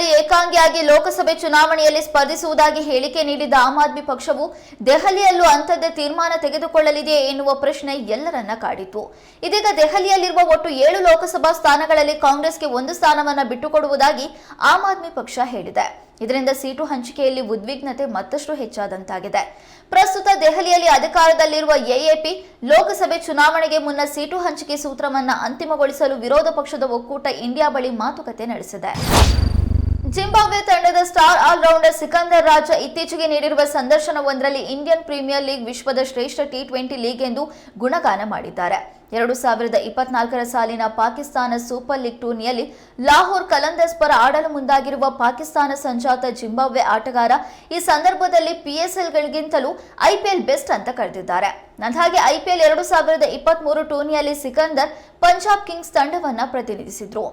ಲೋಕಸಭೆ ಚುನಾವಣೆಯಲ್ಲಿ ಸ್ಪರ್ಧಿಸುವುದಾಗಿ ಹೇಳಿಕೆ ನೀಡಿದ್ದ ಆಮ್ ಆದ್ಮಿ ಪಕ್ಷವು ದೆಹಲಿಯಲ್ಲೂ ಅಂಥದ್ದೇ ತೀರ್ಮಾನ ತೆಗೆದುಕೊಳ್ಳಲಿದೆಯೇ ಎನ್ನುವ ಪ್ರಶ್ನೆ ಎಲ್ಲರನ್ನ ಕಾಡಿತು ಇದೀಗ ದೆಹಲಿಯಲ್ಲಿರುವ ಒಟ್ಟು ಏಳು ಲೋಕಸಭಾ ಸ್ಥಾನಗಳಲ್ಲಿ ಕಾಂಗ್ರೆಸ್ಗೆ ಒಂದು ಸ್ಥಾನವನ್ನ ಬಿಟ್ಟುಕೊಡುವುದಾಗಿ ಆಮ್ ಆದ್ಮಿ ಪಕ್ಷ ಹೇಳಿದೆ. ಇದರಿಂದ ಸೀಟು ಹಂಚಿಕೆಯಲ್ಲಿ ಉದ್ವಿಗ್ನತೆ ಮತ್ತಷ್ಟು ಹೆಚ್ಚಾದಂತಾಗಿದೆ. ಪ್ರಸ್ತುತ ದೆಹಲಿಯಲ್ಲಿ ಅಧಿಕಾರದಲ್ಲಿರುವ ಎಎಪಿ ಲೋಕಸಭೆ ಚುನಾವಣೆಗೆ ಮುನ್ನ ಸೀಟು ಹಂಚಿಕೆ ಸೂತ್ರವನ್ನು ಅಂತಿಮಗೊಳಿಸಲು ವಿರೋಧ ಪಕ್ಷದ ಒಕ್ಕೂಟ ಇಂಡಿಯಾ ಬಳಿ ಮಾತುಕತೆ ನಡೆಸಿದೆ. ಜಿಂಬಾಬ್ವೆ ತಂಡದ ಸ್ಟಾರ್ ಆಲ್ರೌಂಡರ್ ಸಿಕಂದರ್ ರಾಜ ಇತ್ತೀಚೆಗೆ ನೀಡಿರುವ ಸಂದರ್ಶನವೊಂದರಲ್ಲಿ ಇಂಡಿಯನ್ ಪ್ರೀಮಿಯರ್ ಲೀಗ್ ವಿಶ್ವದ ಶ್ರೇಷ್ಠ ಟಿ ಟ್ವೆಂಟಿ ಲೀಗ್ ಎಂದು ಗುಣಗಾನ ಮಾಡಿದ್ದಾರೆ. ಎರಡು ಸಾವಿರದ ಇಪ್ಪತ್ನಾಲ್ಕರ ಸಾಲಿನ ಪಾಕಿಸ್ತಾನ ಸೂಪರ್ ಲೀಗ್ ಟೂರ್ನಿಯಲ್ಲಿ ಲಾಹೋರ್ ಕಲಂದರ್ಸ್ ಪರ ಆಡಲು ಮುಂದಾಗಿರುವ ಪಾಕಿಸ್ತಾನ ಸಂಜಾತ ಜಿಂಬಾಬ್ವೆ ಆಟಗಾರ ಈ ಸಂದರ್ಭದಲ್ಲಿ ಪಿಎಸ್ಎಲ್ಗಳಿಗಿಂತಲೂ ಐಪಿಎಲ್ ಬೆಸ್ಟ್ ಅಂತ ಕರೆದಿದ್ದಾರೆ. ಅಂದಹಾಗೆ ಐಪಿಎಲ್ ಎರಡು ಸಾವಿರದ ಇಪ್ಪತ್ಮೂರು ಟೂರ್ನಿಯಲ್ಲಿ ಸಿಕಂದರ್ ಪಂಜಾಬ್ ಕಿಂಗ್ಸ್ ತಂಡವನ್ನು ಪ್ರತಿನಿಧಿಸಿದ್ರು.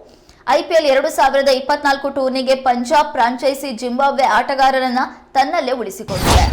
ಐಪಿಎಲ್ ಎರಡು ಸಾವಿರದ ಇಪ್ಪತ್ನಾಲ್ಕು ಟೂರ್ನಿಗೆ ಪಂಜಾಬ್ ಫ್ರಾಂಚೈಸಿ ಜಿಂಬಾಬ್ವೆ ಆಟಗಾರರನ್ನ ತನ್ನಲ್ಲೇ ಉಳಿಸಿಕೊಂಡಿದೆ.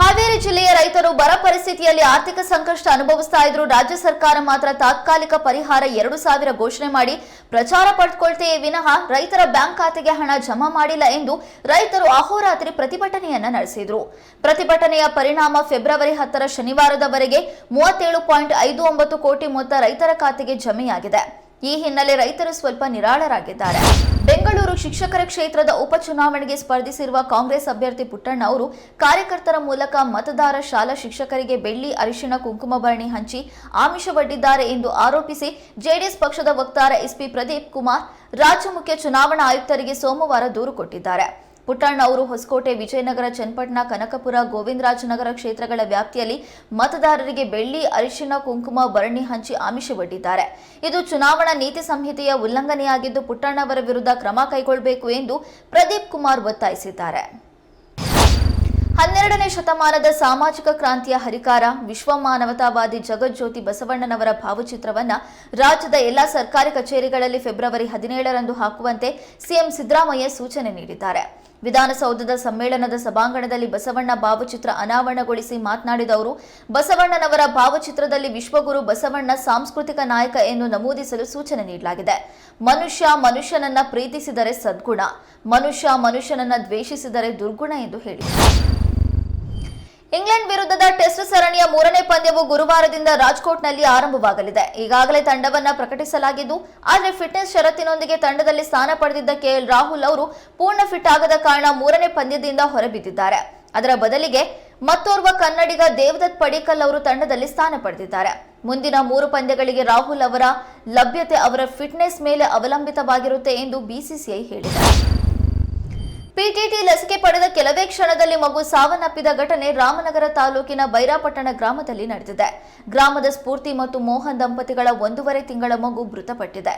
ಹಾವೇರಿ ಜಿಲ್ಲೆಯ ರೈತರು ಬರ ಪರಿಸ್ಥಿತಿಯಲ್ಲಿ ಆರ್ಥಿಕ ಸಂಕಷ್ಟ ಅನುಭವಿಸ್ತಾ ಇದ್ರು. ರಾಜ್ಯ ಸರ್ಕಾರ ಮಾತ್ರ ತಾತ್ಕಾಲಿಕ ಪರಿಹಾರ ಎರಡು ಸಾವಿರ ಘೋಷಣೆ ಮಾಡಿ ಪ್ರಚಾರ ಪಡೆದುಕೊಳ್ತೆಯೇ ವಿನಃ ರೈತರ ಬ್ಯಾಂಕ್ ಖಾತೆಗೆ ಹಣ ಜಮಾ ಮಾಡಿಲ್ಲ ಎಂದು ರೈತರು ಅಹೋರಾತ್ರಿ ಪ್ರತಿಭಟನೆಯನ್ನ ನಡೆಸಿದ್ರು. ಪ್ರತಿಭಟನೆಯ ಪರಿಣಾಮ ಫೆಬ್ರವರಿ ಹತ್ತರ ಶನಿವಾರದವರೆಗೆ ಮೂವತ್ತೇಳು ಪಾಯಿಂಟ್ ಐದು ಒಂಬತ್ತು ಕೋಟಿ ಮೊತ್ತ ರೈತರ ಖಾತೆಗೆ ಜಮೆಯಾಗಿದೆ. ಈ ಹಿನ್ನೆಲೆ ರೈತರು ಸ್ವಲ್ಪ ನಿರಾಳರಾಗಿದ್ದಾರೆ. ಬೆಂಗಳೂರು ಶಿಕ್ಷಕರ ಕ್ಷೇತ್ರದ ಉಪಚುನಾವಣೆಗೆ ಸ್ಪರ್ಧಿಸಿರುವ ಕಾಂಗ್ರೆಸ್ ಅಭ್ಯರ್ಥಿ ಪುಟ್ಟಣ್ಣ ಅವರು ಕಾರ್ಯಕರ್ತರ ಮೂಲಕ ಮತದಾರ ಶಾಲಾ ಶಿಕ್ಷಕರಿಗೆ ಬೆಳ್ಳಿ, ಅರಿಶಿಣ, ಕುಂಕುಮ ಭರಣಿ ಹಂಚಿ ಆಮಿಷವಡ್ಡಿದ್ದಾರೆ ಎಂದು ಆರೋಪಿಸಿ ಜೆಡಿಎಸ್ ಪಕ್ಷದ ವಕ್ತಾರ ಎಸ್ಪಿ ಪ್ರದೀಪ್ ಕುಮಾರ್ ರಾಜ್ಯ ಮುಖ್ಯ ಚುನಾವಣಾ ಆಯುಕ್ತರಿಗೆ ಸೋಮವಾರ ದೂರು ಕೊಟ್ಟಿದ್ದಾರೆ. ಪುಟ್ಟಣ್ಣ ಅವರು ಹೊಸಕೋಟೆ ವಿಜಯನಗರ, ಚನ್ನಪಟ್ಟಣ, ಕನಕಪುರ, ಗೋವಿಂದರಾಜನಗರ ಕ್ಷೇತ್ರಗಳ ವ್ಯಾಪ್ತಿಯಲ್ಲಿ ಮತದಾರರಿಗೆ ಬೆಳ್ಳಿ, ಅರಿಶಿಣ, ಕುಂಕುಮ ಭರಣಿ ಹಂಚಿ ಆಮಿಷವೊಡ್ಡಿದ್ದಾರೆ ಇದು ಚುನಾವಣಾ ನೀತಿ ಸಂಹಿತೆಯ ಉಲ್ಲಂಘನೆಯಾಗಿದ್ದು ಪುಟ್ಟಣ್ಣವರ ವಿರುದ್ಧ ಕ್ರಮ ಕೈಗೊಳ್ಳಬೇಕು ಎಂದು ಪ್ರದೀಪ್ ಕುಮಾರ್ ಒತ್ತಾಯಿಸಿದ್ದಾರೆ. ಹನ್ನೆರಡನೇ ಶತಮಾನದ ಸಾಮಾಜಿಕ ಕ್ರಾಂತಿಯ ಹರಿಕಾರ, ವಿಶ್ವ ಮಾನವತಾವಾದಿ ಜಗಜ್ಯೋತಿ ಬಸವಣ್ಣನವರ ಭಾವಚಿತ್ರವನ್ನು ರಾಜ್ಯದ ಎಲ್ಲಾ ಸರ್ಕಾರಿ ಕಚೇರಿಗಳಲ್ಲಿ ಫೆಬ್ರವರಿ ಹದಿನೇಳರಂದು ಹಾಕುವಂತೆ ಸಿಎಂ ಸಿದ್ದರಾಮಯ್ಯ ಸೂಚನೆ ನೀಡಿದ್ದಾರೆ. ವಿಧಾನಸೌಧದ ಸಮ್ಮೇಳನದ ಸಭಾಂಗಣದಲ್ಲಿ ಬಸವಣ್ಣ ಭಾವಚಿತ್ರ ಅನಾವರಣಗೊಳಿಸಿ ಮಾತನಾಡಿದ ಅವರು, ಬಸವಣ್ಣನವರ ಭಾವಚಿತ್ರದಲ್ಲಿ ವಿಶ್ವಗುರು ಬಸವಣ್ಣ ಸಾಂಸ್ಕೃತಿಕ ನಾಯಕ ಎಂದು ನಮೂದಿಸಲು ಸೂಚನೆ ನೀಡಲಾಗಿದೆ. ಮನುಷ್ಯ ಮನುಷ್ಯನನ್ನ ಪ್ರೀತಿಸಿದರೆ ಸದ್ಗುಣ, ಮನುಷ್ಯ ಮನುಷ್ಯನನ್ನ ದ್ವೇಷಿಸಿದರೆ ದುರ್ಗುಣ ಎಂದು ಹೇಳಿದರು. ಇಂಗ್ಲೆಂಡ್ ವಿರುದ್ಧದ ಟೆಸ್ಟ್ ಸರಣಿಯ ಮೂರನೇ ಪಂದ್ಯವು ಗುರುವಾರದಿಂದ ರಾಜ್ಕೋಟ್ನಲ್ಲಿ ಆರಂಭವಾಗಲಿದೆ. ಈಗಾಗಲೇ ತಂಡವನ್ನ ಪ್ರಕಟಿಸಲಾಗಿದ್ದು, ಆದರೆ ಫಿಟ್ನೆಸ್ ಷರತ್ತಿನೊಂದಿಗೆ ತಂಡದಲ್ಲಿ ಸ್ಥಾನ ಪಡೆದಿದ್ದ ಕೆಎಲ್ ರಾಹುಲ್ ಅವರು ಪೂರ್ಣ ಫಿಟ್ ಆಗದ ಕಾರಣ ಮೂರನೇ ಪಂದ್ಯದಿಂದ ಹೊರಬಿದ್ದಿದ್ದಾರೆ. ಅದರ ಬದಲಿಗೆ ಮತ್ತೋರ್ವ ಕನ್ನಡಿಗ ದೇವದತ್ ಪಡಿಕಲ್ ಅವರು ತಂಡದಲ್ಲಿ ಸ್ಥಾನ ಪಡೆದಿದ್ದಾರೆ. ಮುಂದಿನ ಮೂರು ಪಂದ್ಯಗಳಿಗೆ ರಾಹುಲ್ ಅವರ ಲಭ್ಯತೆ ಅವರ ಫಿಟ್ನೆಸ್ ಮೇಲೆ ಅವಲಂಬಿತವಾಗಿರುತ್ತೆ ಎಂದು ಬಿಸಿಸಿಐ ಹೇಳಿದೆ. ಪಿಟಿಟಿ ಲಸಿಕೆ ಪಡೆದ ಕೆಲವೇ ಕ್ಷಣದಲ್ಲಿ ಮಗು ಸಾವನ್ನಪ್ಪಿದ ಘಟನೆ ರಾಮನಗರ ತಾಲೂಕಿನ ಬೈರಾಪಟ್ಟಣ ಗ್ರಾಮದಲ್ಲಿ ನಡೆದಿದೆ. ಗ್ರಾಮದ ಸ್ಫೂರ್ತಿ ಮತ್ತು ಮೋಹನ್ ದಂಪತಿಗಳ ಒಂದೂವರೆ ತಿಂಗಳ ಮಗು ಮೃತಪಟ್ಟಿದೆ.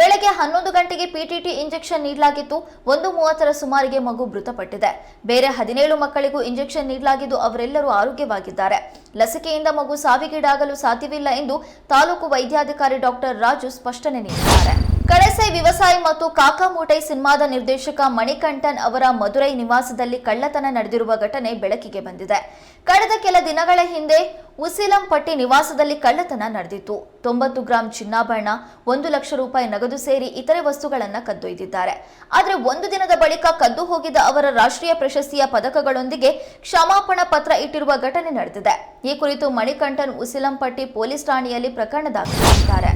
ಬೆಳಗ್ಗೆ ಹನ್ನೊಂದು ಗಂಟೆಗೆ ಪಿಟಿಟಿ ಇಂಜೆಕ್ಷನ್ ನೀಡಲಾಗಿತ್ತು ಒಂದು ಮೂವತ್ತರ ಸುಮಾರಿಗೆ ಮಗು ಮೃತಪಟ್ಟಿದೆ. ಬೇರೆ ಹದಿನೇಳು ಮಕ್ಕಳಿಗೂ ಇಂಜೆಕ್ಷನ್ ನೀಡಲಾಗಿದ್ದು, ಅವರೆಲ್ಲರೂ ಆರೋಗ್ಯವಾಗಿದ್ದಾರೆ. ಲಸಿಕೆಯಿಂದ ಮಗು ಸಾವಿಗೀಡಾಗಲು ಸಾಧ್ಯವಿಲ್ಲ ಎಂದು ತಾಲೂಕು ವೈದ್ಯಾಧಿಕಾರಿ ಡಾಕ್ಟರ್ ರಾಜು ಸ್ಪಷ್ಟನೆ ನೀಡಿದ್ದಾರೆ. ಕಳಸೆ ವ್ಯವಸಾಯ ಮತ್ತು ಕಾಕಾಮೂಟೈ ಸಿನಿಮಾದ ನಿರ್ದೇಶಕ ಮಣಿಕಂಠನ್ ಅವರ ಮದುರೈ ನಿವಾಸದಲ್ಲಿ ಕಳ್ಳತನ ನಡೆದಿರುವ ಘಟನೆ ಬೆಳಕಿಗೆ ಬಂದಿದೆ. ಕಳೆದ ಕೆಲ ದಿನಗಳ ಹಿಂದೆ ಉಸಿಲಂಪಟ್ಟಿ ನಿವಾಸದಲ್ಲಿ ಕಳ್ಳತನ ನಡೆದಿತ್ತು. ತೊಂಬತ್ತು ಗ್ರಾಂ ಚಿನ್ನಾಭರಣ, ಒಂದು ಲಕ್ಷ ರೂಪಾಯಿ ನಗದು ಸೇರಿ ಇತರೆ ವಸ್ತುಗಳನ್ನು ಕದ್ದೊಯ್ದಿದ್ದಾರೆ ಆದರೆ ಒಂದು ದಿನದ ಬಳಿಕ ಕದ್ದು ಹೋಗಿದ್ದ ಅವರ ರಾಷ್ಟ್ರೀಯ ಪ್ರಶಸ್ತಿಯ ಪದಕಗಳೊಂದಿಗೆ ಕ್ಷಮಾಪಣಾ ಪತ್ರ ಇಟ್ಟಿರುವ ಘಟನೆ ನಡೆದಿದೆ. ಈ ಕುರಿತು ಮಣಿಕಂಠನ್ ಉಸಿಲಂಪಟ್ಟಿ ಪೊಲೀಸ್ ಠಾಣೆಯಲ್ಲಿ ಪ್ರಕರಣ ದಾಖಲಿಸಿದ್ದಾರೆ.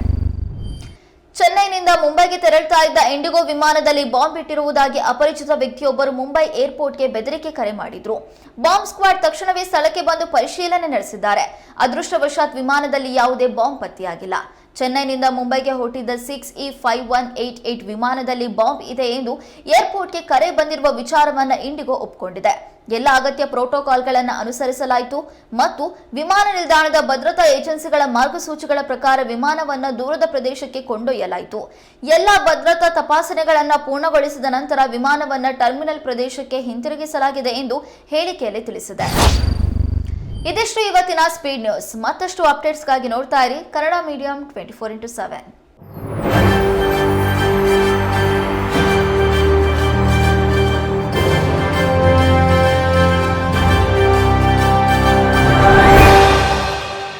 ಚೆನ್ನೈನಿಂದ ಮುಂಬೈಗೆ ತೆರಳುತ್ತಾ ಇದ್ದ ಇಂಡಿಗೋ ವಿಮಾನದಲ್ಲಿ ಬಾಂಬ್ ಇಟ್ಟಿರುವುದಾಗಿ ಅಪರಿಚಿತ ವ್ಯಕ್ತಿಯೊಬ್ಬರು ಮುಂಬೈ ಏರ್ಪೋರ್ಟ್ಗೆ ಬೆದರಿಕೆ ಕರೆ ಮಾಡಿದ್ರು. ಬಾಂಬ್ ಸ್ಕ್ವಾಡ್ ತಕ್ಷಣವೇ ಸ್ಥಳಕ್ಕೆ ಬಂದು ಪರಿಶೀಲನೆ ನಡೆಸಿದ್ದಾರೆ. ಅದೃಷ್ಟವಶಾತ್ ವಿಮಾನದಲ್ಲಿ ಯಾವುದೇ ಬಾಂಬ್ ಪತ್ತೆಯಾಗಿಲ್ಲ. ಚೆನ್ನೈನಿಂದ ಮುಂಬೈಗೆ ಹೊರಟಿದ್ದ six E five one eight eight ವಿಮಾನದಲ್ಲಿ ಬಾಂಬ್ ಇದೆ ಎಂದು ಏರ್ಪೋರ್ಟ್ಗೆ ಕರೆ ಬಂದಿರುವ ವಿಚಾರವನ್ನ ಇಂಡಿಗೋ ಒಪ್ಪಿಕೊಂಡಿದೆ ಎಲ್ಲ ಅಗತ್ಯ ಪ್ರೋಟೋಕಾಲ್ಗಳನ್ನು ಅನುಸರಿಸಲಾಯಿತು ಮತ್ತು ವಿಮಾನ ನಿಲ್ದಾಣದ ಭದ್ರತಾ ಏಜೆನ್ಸಿಗಳ ಮಾರ್ಗಸೂಚಿಗಳ ಪ್ರಕಾರ ವಿಮಾನವನ್ನು ದೂರದ ಪ್ರದೇಶಕ್ಕೆ ಕೊಂಡೊಯ್ಯಲಾಯಿತು. ಎಲ್ಲ ಭದ್ರತಾ ತಪಾಸಣೆಗಳನ್ನು ಪೂರ್ಣಗೊಳಿಸಿದ ನಂತರ ವಿಮಾನವನ್ನು ಟರ್ಮಿನಲ್ ಪ್ರದೇಶಕ್ಕೆ ಹಿಂತಿರುಗಿಸಲಾಗಿದೆ ಎಂದು ಹೇಳಿಕೆಯಲ್ಲಿ ತಿಳಿಸಿದೆ. ಇದಿಷ್ಟು ಇವತ್ತಿನ ಸ್ಪೀಡ್ ನ್ಯೂಸ್ ಮತ್ತಷ್ಟು ಅಪ್ಡೇಟ್ಸ್ಗಾಗಿ ನೋಡ್ತಾ ಇರಿ Kannada medium twenty four into seven